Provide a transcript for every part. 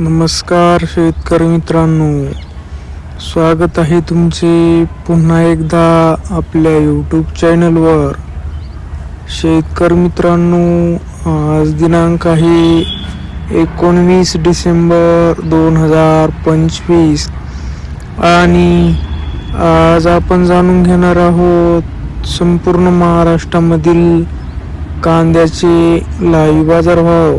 नमस्कार शेतकरी मित्रांनो. स्वागत आहे तुमचे पुन्हा एकदा आपल्या यूट्यूब चॅनलवर शेतकरी मित्रांनो आज दिनांक आहे एकोणवीस डिसेंबर दोन हजार पंचवीस. आणि आज आपण जाणून घेणार आहोत संपूर्ण महाराष्ट्रामधील कांद्याचे लाईव्ह बाजारभाव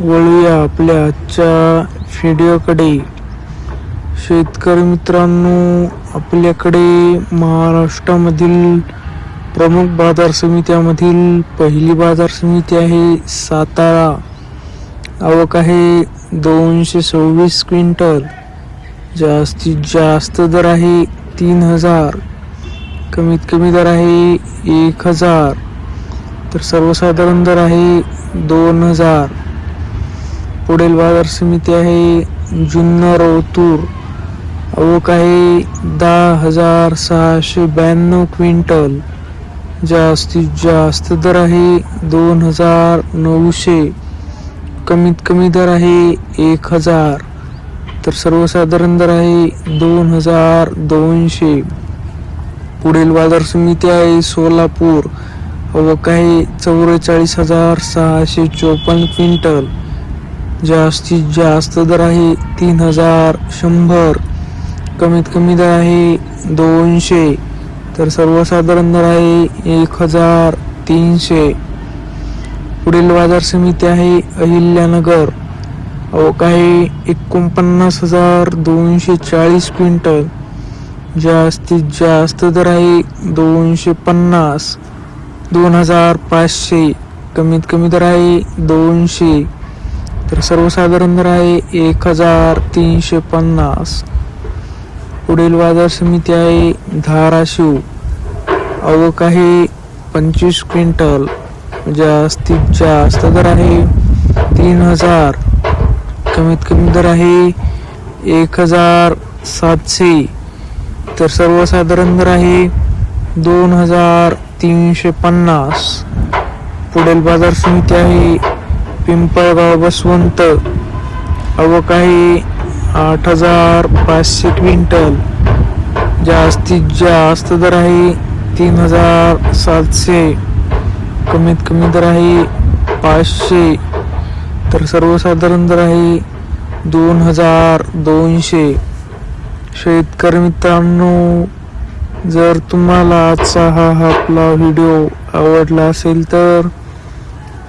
वळूया आपल्या आजच्या व्हिडिओकडे. शेतकरी मित्रांनो आपल्याकडे महाराष्ट्रामधील प्रमुख बाजार समित्यामधील पहिली बाजार समिती आहे सातारा. आवक आहे दोनशे सव्वीस क्विंटल. जास्तीत जास्त दर आहे तीन हजार. कमीत कमी दर आहे एक हजार. तर सर्वसाधारण दर आहे दोन हजार. पुढील बाजार समिती आहे जुन्नर ओतूर. आवक आहे दहा हजार सहाशे ब्याण्णव क्विंटल. जास्तीत जास्त दर आहे दोन हजार नऊशे. कमीत कमी दर आहे एक हजार. तर सर्वसाधारण दर आहे दोन हजार दोनशे. पुढील बाजार समिती आहे सोलापूर. आवक आहे चौवेचाळीस हजार सहाशे चोपन्न क्विंटल. जास्तीत जास्त दर आहे तीन हजार शंभर. कमीत कमी दर आहे दोनशे. तर सर्वसाधारण दर आहे एक हजार तीनशे. पुढील बाजार समिती आहे अहिल्यानगर. अवक आहे एकोणपन्नास हजार दोनशे चाळीस क्विंटल. जास्तीत जास्त दर आहे दोनशे पन्नास. दोन हजार पाचशे. कमीत कमी दर आहे दोनशे. तर सर्वसाधारण दर आहे एक हजार तीनशे पन्नास. पुढील बाजार समिती आहे धाराशिव. अवक आहे पंचवीस क्विंटल. म्हणजे जास्तीत जास्त दर आहे तीन हजार. कमीत कमी दर आहे एक हजार सातशे. तर सर्वसाधारण दर आहे दोन हजार तीनशे पन्नास. पुढील बाजार समिती आहे पिंपळगाव बसवंत. आवक आठ हजार पाचशे क्विंटल. जास्तीत जास्त दर आहे तीन हजार सातशे. कमीत कमी दर आहे पाचशे. तर सर्वसाधारण दर आहे दोन हजार दोनशे. शेतकरी मित्रांनो जर तुम्हाला आजचा हा आपला व्हिडिओ आवडला असेल तर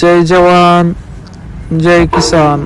जय जवान जय किसान.